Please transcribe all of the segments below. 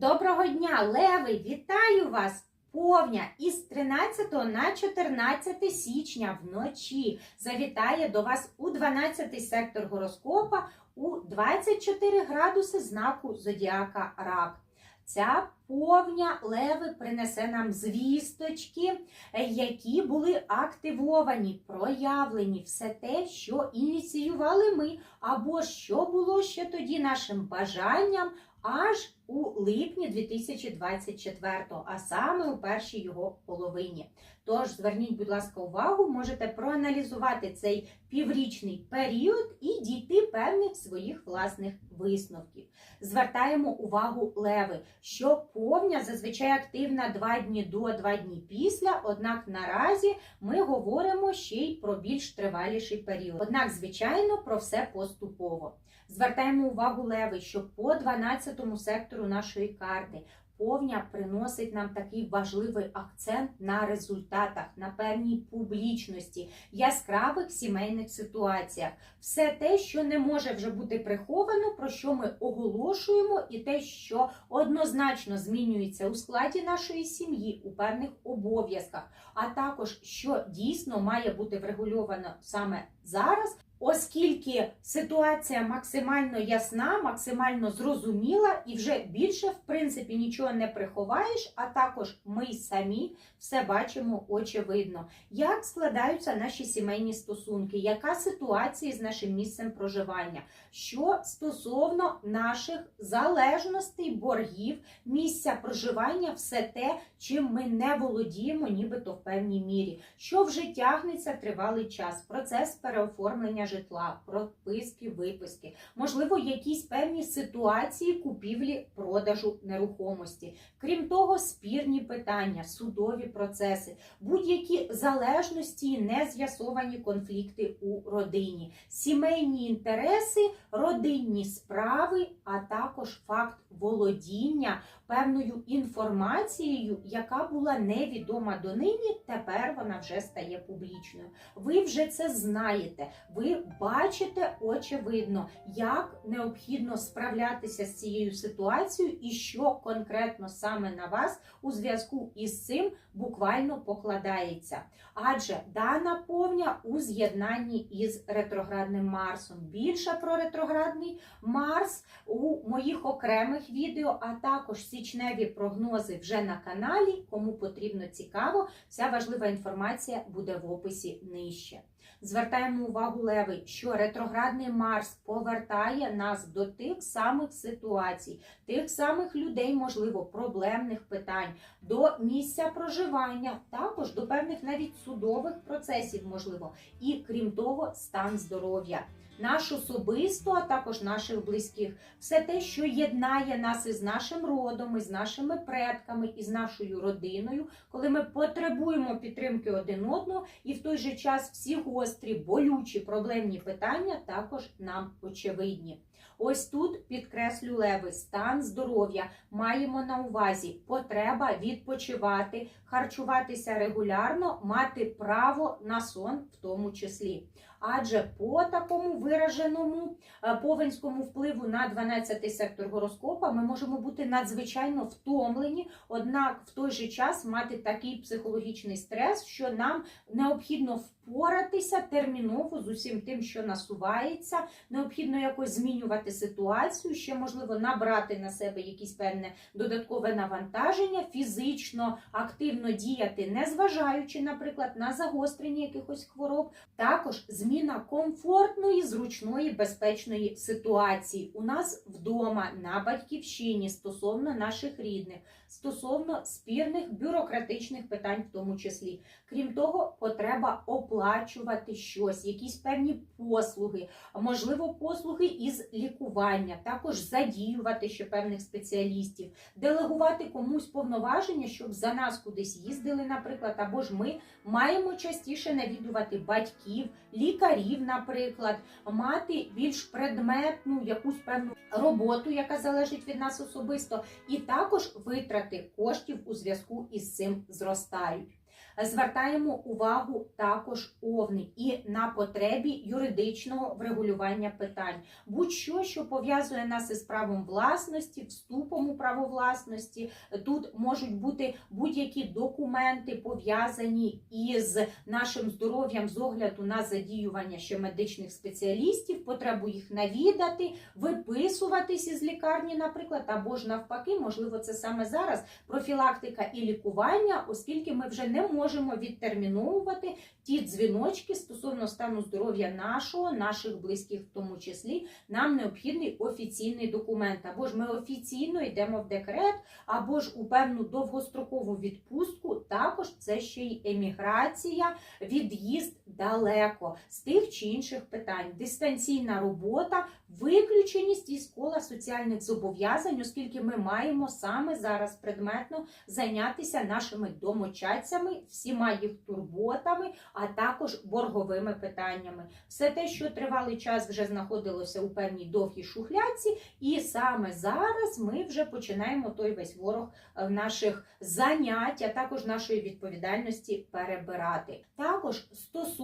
Доброго дня, Леви! Вітаю вас! Повня із 13 на 14 січня вночі завітає до вас у 12 сектор гороскопа у 24 градуси знаку Зодіака Рак. Ця повня леви принесе нам звісточки, е, які були активовані, проявлені, все те, що ініціювали ми, або що було ще тоді нашим бажанням аж у липні 2024, а саме у першій його половині. Тож зверніть, будь ласка, увагу, можете проаналізувати цей піврічний період і дійти певних своїх власних висновків. Звертаємо увагу леви, що повня зазвичай активна 2 дні до 2 дні після, однак наразі ми говоримо ще й про більш триваліший період. Однак, звичайно, про все поступово. Звертаємо увагу леви, що по 12 сектору нашої карти повня приносить нам такий важливий акцент на результатах, на певній публічності, яскравих сімейних ситуаціях. Все те, що не може вже бути приховано, про що ми оголошуємо, і те, що однозначно змінюється у складі нашої сім'ї, у певних обов'язках, а також що дійсно має бути врегульовано саме зараз. Оскільки ситуація максимально ясна, максимально зрозуміла, і вже більше, в принципі, нічого не приховаєш, а також ми самі все бачимо очевидно, як складаються наші сімейні стосунки, яка ситуація з нашим місцем проживання, що стосовно наших залежностей, боргів, місця проживання, все те, чим ми не володіємо, нібито в певній мірі, що вже тягнеться тривалий час, процес переоформлення житла, прописки, виписки, можливо, якісь певні ситуації купівлі продажу нерухомості. Крім того, спірні питання, судові процеси, будь-які залежності, і нез'ясовані конфлікти у родині, сімейні інтереси, родинні справи, а також факт володіння певною інформацією, яка була невідома донині, тепер вона вже стає публічною. Ви вже це знаєте, ви бачите очевидно, як необхідно справлятися з цією ситуацією і що конкретно саме на вас у зв'язку із цим буквально покладається. Адже дана повня у з'єднанні із ретроградним Марсом. Більше про ретроградний Марс у моїх окремих відео, а також січневі прогнози вже на каналі. Кому потрібно цікаво, вся важлива інформація буде в описі нижче. Звертаємо увагу Леви, що ретроградний Марс повертає нас до тих самих ситуацій, тих самих людей, можливо, проблемних питань, до місця проживання, також до певних навіть судових процесів, можливо, і крім того, стан здоров'я. Наш особисто, а також наших близьких, все те, що єднає нас із нашим родом, із нашими предками, із нашою родиною, коли ми потребуємо підтримки один одного, і в той же час всі гострі, болючі проблемні питання також нам очевидні. Ось тут підкреслю леви, стан здоров'я маємо на увазі потреба відпочивати, харчуватися регулярно, мати право на сон в тому числі. Адже по такому вираженому е, повенському впливу на 12-й сектор гороскопа ми можемо бути надзвичайно втомлені, однак в той же час мати такий психологічний стрес, що нам необхідно впоратися терміново з усім тим, що насувається, необхідно якось змінювати ситуацію, ще можливо набрати на себе якісь певне додаткове навантаження, фізично активно діяти, незважаючи, наприклад, на загострення якихось хвороб, також зміна комфортної, зручної, безпечної ситуації. У нас вдома на батьківщині стосовно наших рідних, стосовно спірних бюрократичних питань, в тому числі. Крім того, потреба оплачувати щось, якісь певні послуги, можливо, послуги із лікування, також задіювати ще певних спеціалістів, делегувати комусь повноваження, щоб за нас кудись їздили, наприклад, або ж ми маємо частіше навідувати батьків, лікарів, наприклад, мати більш предметну якусь певну роботу, яка залежить від нас особисто, і також витрати коштів у зв'язку із цим зростають. Звертаємо увагу також овни і на потребі юридичного врегулювання питань. Будь-що, що пов'язує нас із правом власності, вступом у право власності. Тут можуть бути будь-які документи пов'язані із нашим здоров'ям з огляду на задіювання ще медичних спеціалістів, потребу їх навідати, виписуватись із лікарні, наприклад, або ж навпаки, можливо, це саме зараз профілактика і лікування, оскільки ми вже не можемо відтерміновувати ті дзвіночки стосовно стану здоров'я нашого, наших близьких, в тому числі, нам необхідний офіційний документ. Або ж ми офіційно йдемо в декрет, або ж у певну довгострокову відпустку. Також це ще й еміграція, від'їзд далеко з тих чи інших питань. Дистанційна робота, виключеність із кола соціальних зобов'язань, оскільки ми маємо саме зараз предметно зайнятися нашими домочадцями, всіма їх турботами, а також борговими питаннями. Все те, що тривалий час вже знаходилося у певній довгій шухляці, і саме зараз ми вже починаємо той весь ворог е, наших занять, а також нашої відповідальності перебирати. Також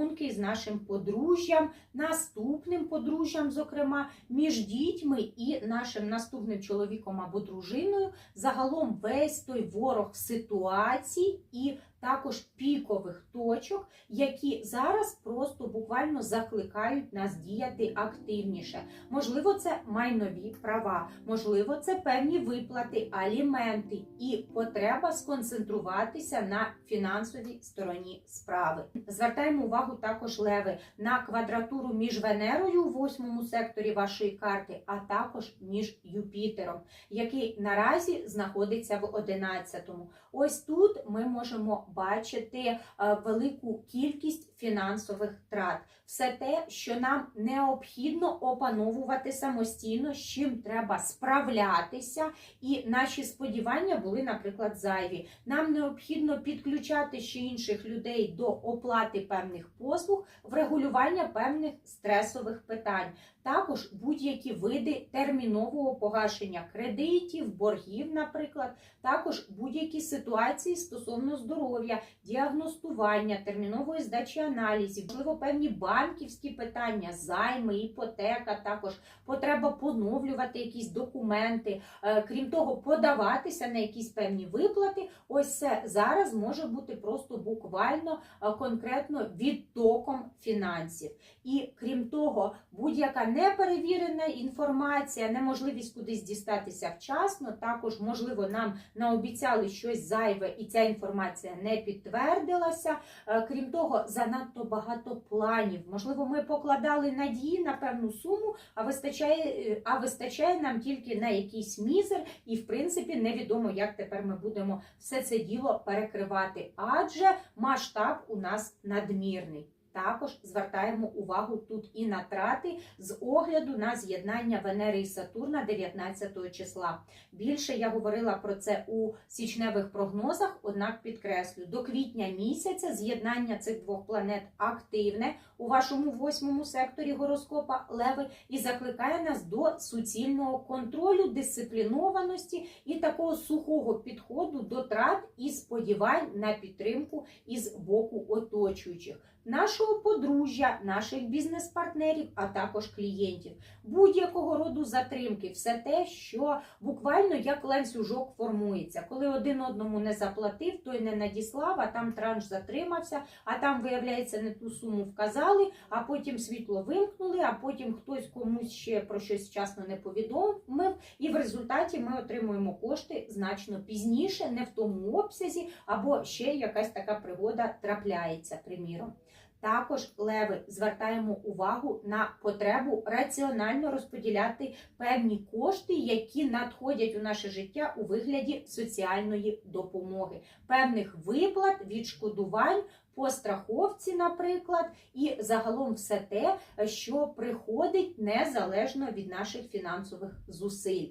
стосунки з нашим подружжям, наступним подружжям, зокрема, між дітьми і нашим наступним чоловіком або дружиною, загалом весь той ворог ситуацій і також пікових точок, які зараз просто буквально закликають нас діяти активніше. Можливо, це майнові права, можливо, це певні виплати, аліменти і потреба сконцентруватися на фінансовій стороні справи. Звертаємо увагу також леви на квадратуру між Венерою у восьмому секторі вашої карти, а також між Юпітером, який наразі знаходиться в одинадцятому. Ось тут ми можемо бачити е, велику кількість фінансових трат. Все те, що нам необхідно опановувати самостійно, з чим треба справлятися, і наші сподівання були, наприклад, зайві. Нам необхідно підключати ще інших людей до оплати певних послуг, врегулювання певних стресових питань. Також будь-які види термінового погашення кредитів, боргів, наприклад, також будь-які ситуації стосовно здоров'я, діагностування, термінової здачі аналізів, можливо, певні банківські питання, займи, іпотека, також потреба поновлювати якісь документи, Е, крім того, подаватися на якісь певні виплати. Ось це зараз може бути просто буквально е, конкретно відтоком фінансів. І крім того, будь-яка неперевірена інформація, неможливість кудись дістатися вчасно. Також, можливо, нам наобіцяли щось зайве, і ця інформація не підтвердилася. Е, Крім того, занадто багато планів. Можливо, ми покладали надії на певну суму, а вистачає, е, а вистачає нам тільки на якийсь мізер, і в принципі невідомо, як тепер ми будемо все це діло перекривати, адже масштаб у нас надмірний. Також звертаємо увагу тут і на трати з огляду на з'єднання Венери і Сатурна 19 числа. Більше я говорила про це у січневих прогнозах, однак підкреслю, до квітня місяця з'єднання цих двох планет активне у вашому восьмому секторі гороскопа Леви і закликає нас до суцільного контролю, дисциплінованості і такого сухого підходу до трат і сподівань на підтримку із боку оточуючих нашого подружжя, наших бізнес-партнерів, а також клієнтів, будь-якого роду затримки, все те, що буквально як ланцюжок формується. Коли один одному не заплатив, той не надіслав, а там транш затримався, а там, виявляється, не ту суму вказали, а потім світло вимкнули, а потім хтось комусь ще про щось вчасно не повідомив, і в результаті ми отримуємо кошти значно пізніше, не в тому обсязі, або ще якась така пригода трапляється, приміром. Також леви звертаємо увагу на потребу раціонально розподіляти певні кошти, які надходять у наше життя у вигляді соціальної допомоги, певних виплат, відшкодувань. По страховці, наприклад, і загалом все те, що приходить незалежно від наших фінансових зусиль.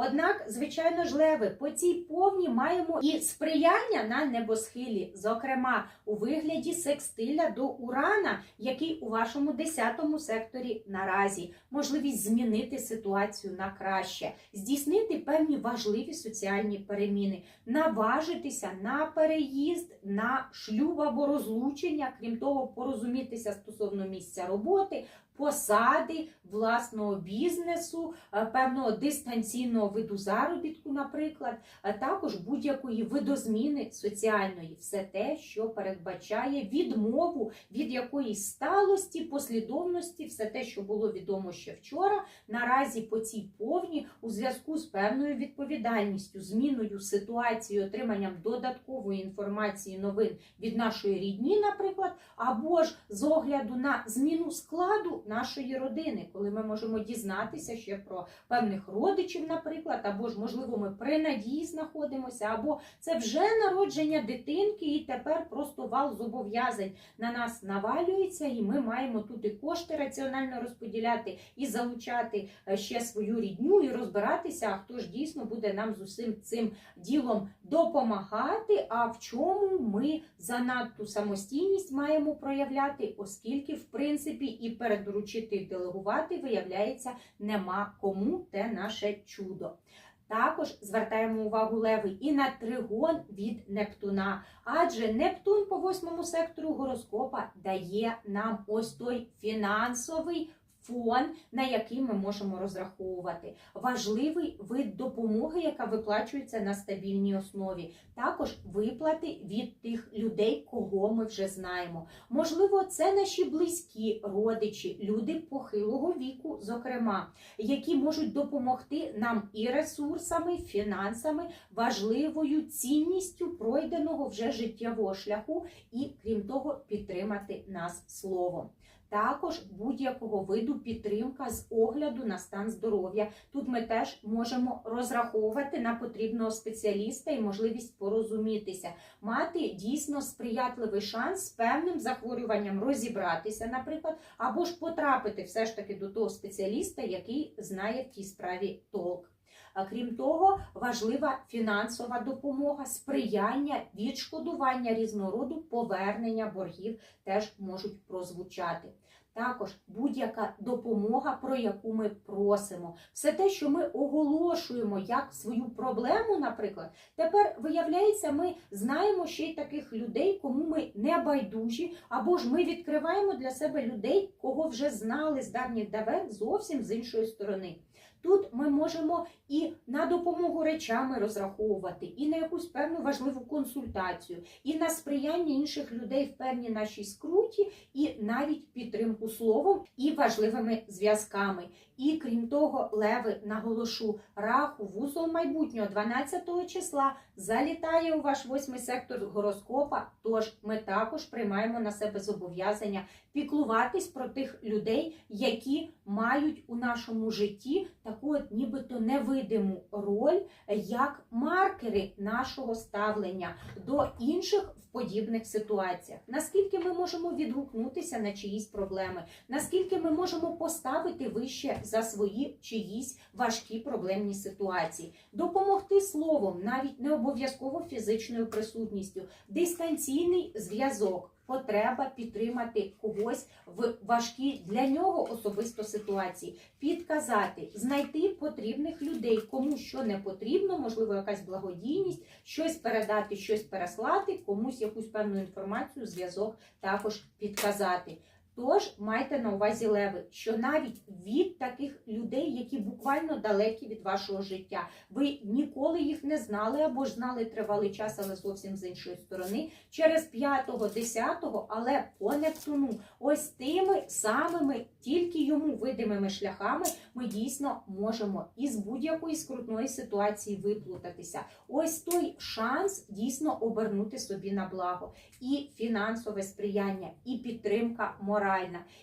Однак, звичайно ж, леви, по цій повні маємо і сприяння на небосхилі, зокрема у вигляді секстиля до урана, який у вашому 10 секторі наразі, можливість змінити ситуацію на краще, здійснити певні важливі соціальні переміни, наважитися на переїзд, на шлюб або розлучення, крім того, порозумітися стосовно місця роботи. Посади власного бізнесу, е, певного дистанційного виду заробітку, наприклад, а також будь-якої видозміни соціальної, все те, що передбачає відмову від якоїсь сталості, послідовності, все те, що було відомо ще вчора, наразі по цій повні у зв'язку з певною відповідальністю, зміною ситуації, отриманням додаткової інформації новин від нашої рідні, наприклад, або ж з огляду на зміну складу нашої родини, коли ми можемо дізнатися ще про певних родичів, наприклад, або ж, можливо, ми при надії знаходимося, або це вже народження дитинки, і тепер просто вал зобов'язань на нас навалюється, і ми маємо тут і кошти раціонально розподіляти, і залучати е, ще свою рідню, і розбиратися, хто ж дійсно буде нам з усім цим ділом допомагати, а в чому ми занадту самостійність маємо проявляти, оскільки, в принципі, і передоручити і делегувати, виявляється, нема кому те наше чудо. Також звертаємо увагу леви і на тригон від Нептуна, адже Нептун по восьмому сектору гороскопа дає нам ось той фінансовий фон, на який ми можемо розраховувати. Важливий вид допомоги, яка виплачується на стабільній основі. Також виплати від тих людей, кого ми вже знаємо. Можливо, це наші близькі родичі, люди похилого віку, зокрема, які можуть допомогти нам і ресурсами, фінансами, важливою цінністю пройденого вже життєвого шляху, і крім того, підтримати нас словом. Також будь-якого виду підтримка з огляду на стан здоров'я. Тут ми теж можемо розраховувати на потрібного спеціаліста і можливість порозумітися, мати дійсно сприятливий шанс з певним захворюванням розібратися, наприклад, або ж потрапити все ж таки до того спеціаліста, який знає в тій справі толк. А Крім того, важлива фінансова допомога, сприяння, відшкодування різного роду повернення боргів теж можуть прозвучати. Також будь-яка допомога, про яку ми просимо, все те, що ми оголошуємо як свою проблему, наприклад, тепер виявляється, ми знаємо ще й таких людей, кому ми не байдужі, або ж ми відкриваємо для себе людей, кого вже знали з давніх давен зовсім з іншої сторони. Тут ми можемо і на допомогу речами розраховувати, і на якусь певну важливу консультацію, і на сприяння інших людей в певній нашій скруті, і навіть підтримку словом і важливими зв'язками. І крім того, леви наголошу, раху вузол майбутнього 12 числа залітає у ваш восьмий сектор гороскопа. Тож ми також приймаємо на себе зобов'язання піклуватись про тих людей, які мають у нашому житті таку от нібито невидиму роль як маркери нашого ставлення до інших в подібних ситуаціях. Наскільки ми можемо відгукнутися на чиїсь проблеми, наскільки ми можемо поставити вище за свої чиїсь важкі проблемні ситуації, допомогти словом, навіть не обов'язково фізичною присутністю, дистанційний зв'язок. Потреба підтримати когось в важкій для нього особисто ситуації, підказати, знайти потрібних людей, кому що не потрібно, можливо, якась благодійність, щось передати, щось переслати, комусь якусь певну інформацію, зв'язок також підказати. Тож майте на увазі леви, що навіть від таких людей, які буквально далекі від вашого життя, ви ніколи їх не знали або ж знали тривалий час, але зовсім з іншої сторони, через 5-го, 10-го, але по Нептуну, ось тими самими, тільки йому видимими шляхами, ми дійсно можемо із будь-якої скрутної ситуації виплутатися. Ось той шанс дійсно обернути собі на благо. І фінансове сприяння, і підтримка моральна,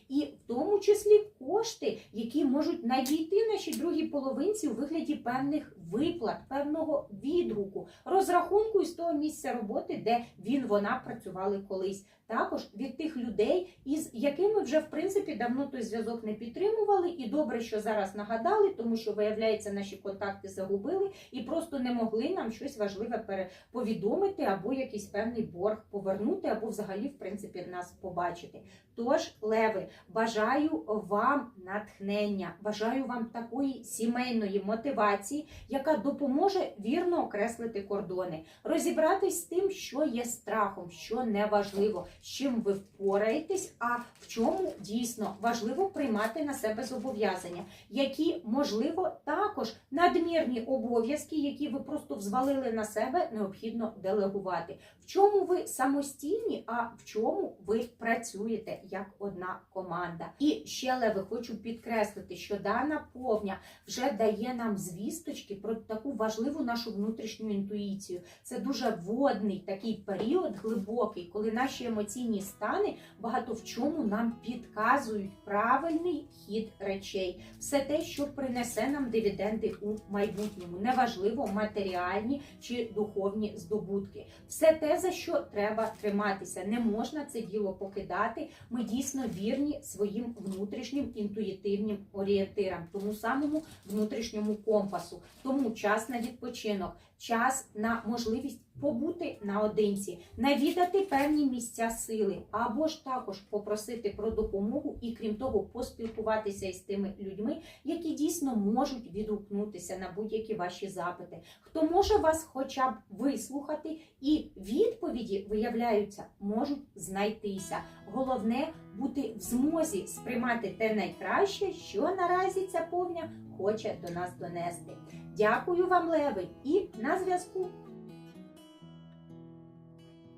і в тому числі кошти, які можуть надійти нашій другій половинці у вигляді певних виплат, певного відгуку, розрахунку із того місця роботи, де він вона працювали колись. також від тих людей, із якими вже в принципі давно той зв'язок не підтримували. І добре, що зараз нагадали, тому що виявляється, наші контакти загубили і просто не могли нам щось важливе повідомити або якийсь певний борг повернути, або взагалі в принципі нас побачити. Тож, леви, бажаю вам натхнення, бажаю вам такої сімейної мотивації, яка допоможе вірно окреслити кордони, розібратись з тим, що є страхом, що не важливо, з чим ви впораєтесь, а в чому дійсно важливо приймати на себе зобов'язання, які можливо також надмірні обов'язки, які ви просто взвалили на себе, необхідно делегувати. В чому ви самостійні, а в чому ви працюєте як одна команда. І ще леве хочу підкреслити, що дана повня вже дає нам звісточки про таку важливу нашу внутрішню інтуїцію. Це дуже водний такий період глибокий, коли наші емоційні стани багато в чому нам підказують правильний хід речей, все те, що принесе нам дивіденди у майбутньому, неважливо матеріальні чи духовні здобутки. Все те, за що треба триматися, не можна це діло покидати. Ми дійсно вірні своїм внутрішнім інтуїтивним орієнтирам, тому самому внутрішньому компасу. Тому час на відпочинок, час на можливість побути наодинці, навідати певні місця сили, або ж також попросити про допомогу і, крім того, поспілкуватися із тими людьми, які дійсно можуть відгукнутися на будь-які ваші запити. Хто може вас хоча б вислухати, і відповіді виявляються, можуть знайтися. Головне бути в змозі сприймати те найкраще, що наразі ця повня хоче до нас донести. Дякую вам, Леви, і на зв'язку.